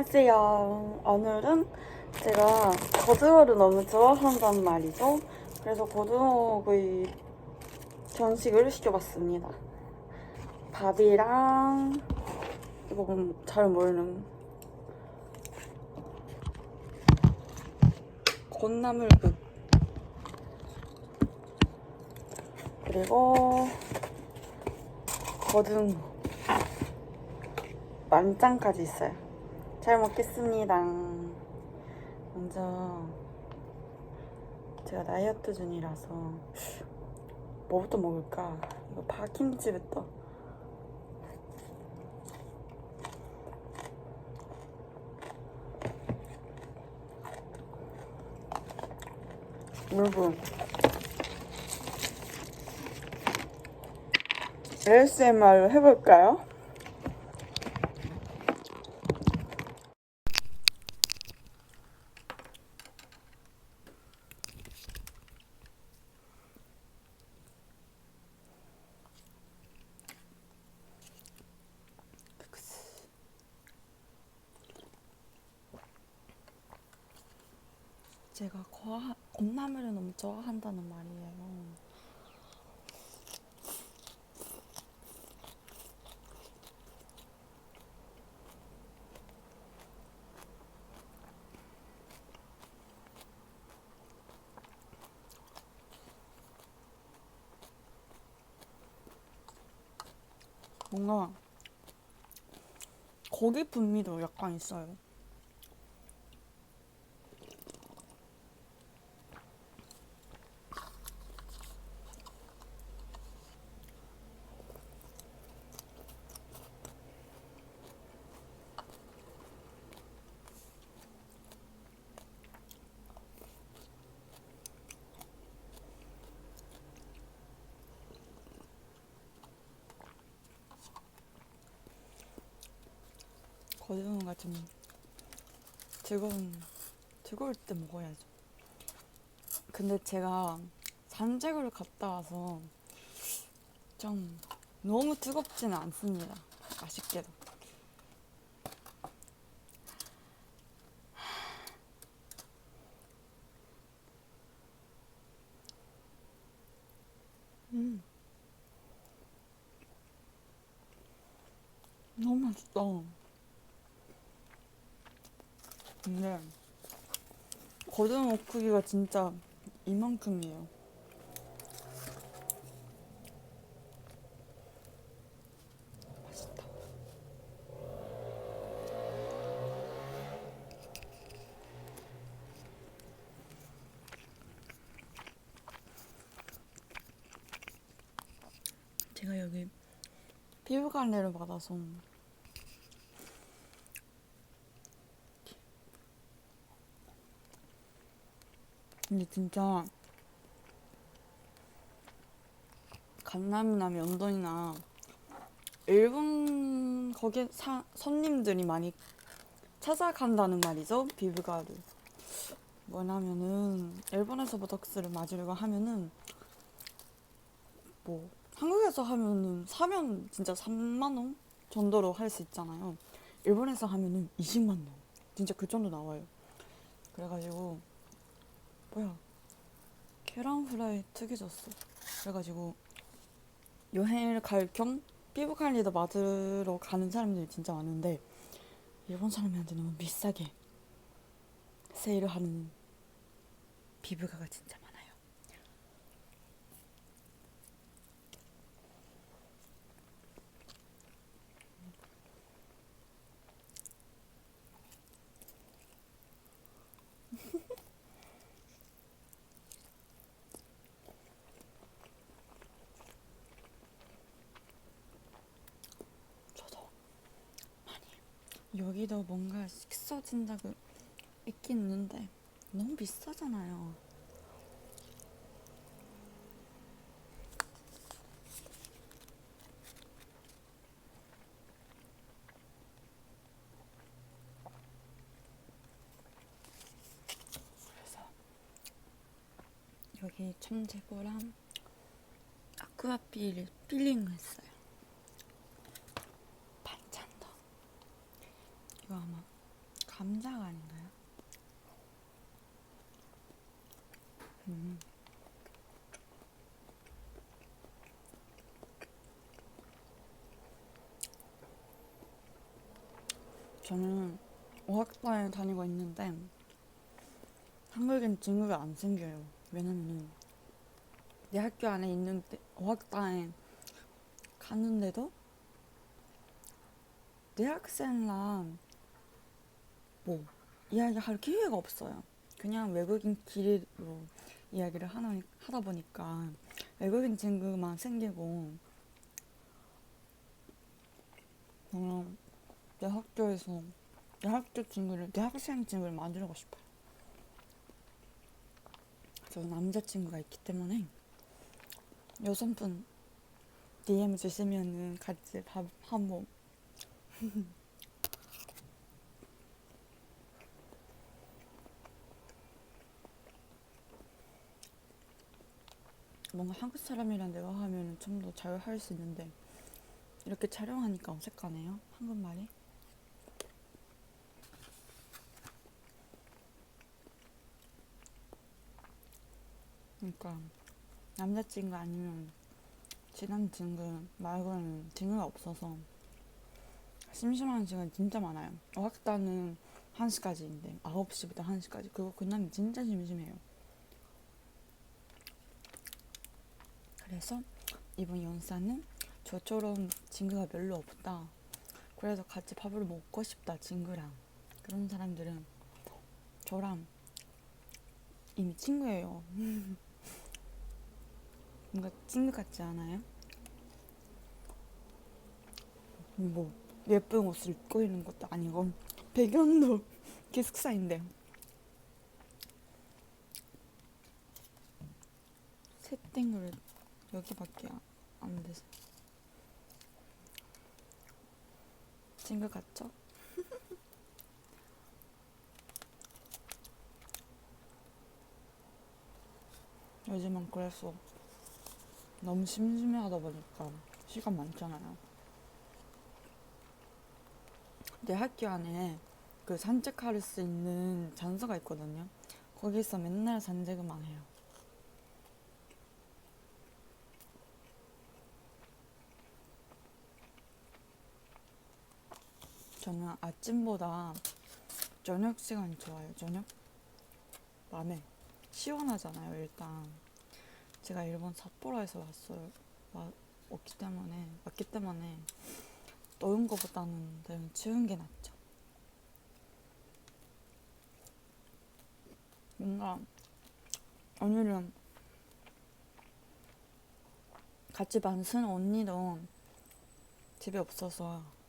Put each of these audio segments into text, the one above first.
안녕하세요. 오늘은 제가 고등어를 너무 좋아한단 말이죠. 그래서 고등어구이 전식을 시켜봤습니다. 밥이랑 이건 잘 모르는 곤나물국 그리고 고등어 만장까지 있어요. 잘 먹겠습니다. 먼저 제가 다이어트 중이라서 뭐부터 먹을까? 이거 파김치부터. 여러분 ASMR 해볼까요? 제가 과, 곤나물을 너무 좋아한다는 말이에요. 뭔가 고기 분미도 약간 있어요. 고등어가 좀 즐거운 즐거울 때 먹어야죠. 근데 제가 산책을 갔다 와서 좀 너무 뜨겁지는 않습니다. 아쉽게도. 음. 너무 맛있다. 근데 고등어 크기가 진짜 이만큼이에요. 제가 여기 피부 관리를 받아서 근데 진짜 강남이나 명동이나 일본 거기 사, 손님들이 많이 찾아간다는 말이죠 피부과를 뭐냐면은 일본에서 보톡스를 맞으려고 하면은 뭐 한국에서 하면은 사면 진짜 3만 원 정도로 할 수 있잖아요. 일본에서 하면은 20만 원. 진짜 그 정도 나와요. 그래가지고 뭐야? 계란 후라이 튀겨졌어. 그래가지고 여행을 갈 겸 피부 관리도 받으러 가는 사람들이 진짜 많은데 일본 사람한테 너무 비싸게 세일을 하는 피부과가 진짜 많아 여기도 뭔가 식어진다고 있긴 있는데 너무 비싸잖아요. 그래서 여기 참재고랑 아쿠아 필 필링을 했어요. 반찬도 이거 아마 감자가 아닌가요? 음. 저는 어학과에 다니고 있는데 한국엔 친구가 안 생겨요. 왜냐면은 내 학교 안에 있는 데- 어학과에 갔는데도 내 학생랑 뭐 이야기할 기회가 없어요. 그냥 외국인끼리로 이야기를 하나, 하다 보니까 외국인 친구만 생기고 저는 내 학교에서 내 학교 친구를 내 학생 친구를 만들고 싶어요. 저 남자친구가 있기 때문에 여성분 DM 주시면은 같이 밥 한번 뭔가 한국 사람이랑 내가 하면 좀 더 잘 할 수 있는데 이렇게 촬영하니까 어색하네요 한국말이. 그러니까 남자친구 아니면 친한 친구 말고는 친구가 없어서 심심한 시간 진짜 많아요. 어학단은 1시까지인데 9시부터 1시까지. 그거 그날 진짜 심심해요 그래서 이번 연사는 저처럼 친구가 별로 없다. 그래서 같이 밥을 먹고 싶다, 친구랑. 그런 사람들은 저랑 이미 친구예요. 뭔가 친구 같지 않아요? 뭐 예쁜 옷을 입고 있는 것도 아니고 배경도 기숙사인데 세팅을 여기밖에 안- 안 돼서 친구 같죠? 요즘은 그래서 너무 심심해하다 보니까 시간 많잖아요. 내 학교 안에 그 산책할 수 있는 장소가 있거든요. 거기서 맨날 산책만 해요. 저는 아침보다 저녁 시간이 좋아요. 저녁 밤에 시원하잖아요. 일단 제가 일본 삿포로에서 왔어요. 와, 왔기 때문에 왔기 때문에 더운 거보다는 늘 추운 게 낫죠. 뭔가 오늘은 같이 반쓴 언니도 집에 없어서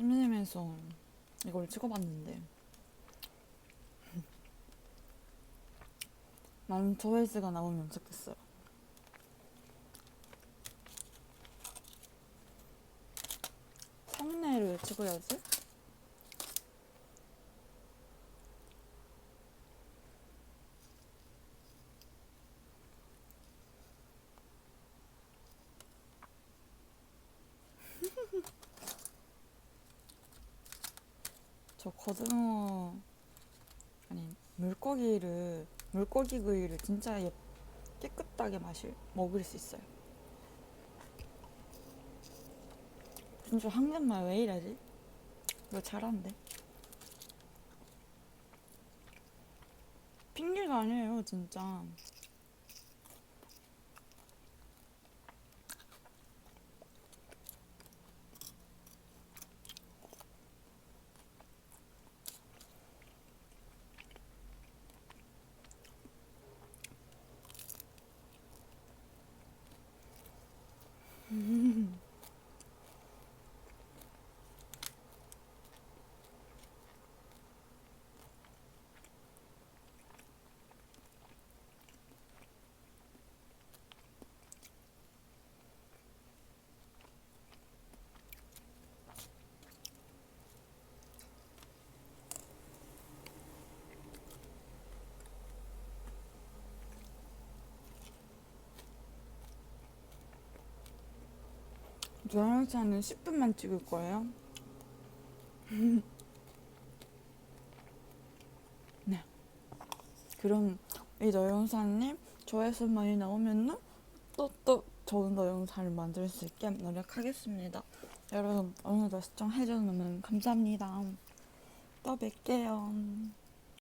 심심해서 이걸 찍어봤는데 나는 조회수가 나오면 좋겠어요. 썸네일을 찍어야지. 저 고등어 아니 물고기를 물고기 구이를 진짜 예- 깨끗하게 마실 먹을 수 있어요. 진짜 한국말 왜 이러지? 너 잘한대. 핑계가 아니에요, 진짜. 노랑차는 10분만 찍을 거예요. 네. 그럼 이 노영사님 조회수 많이 나오면은 또 또 좋은 노영사를 만들 수 있게 노력하겠습니다. 여러분 오늘도 시청해주셔서 감사합니다. 또 뵐게요.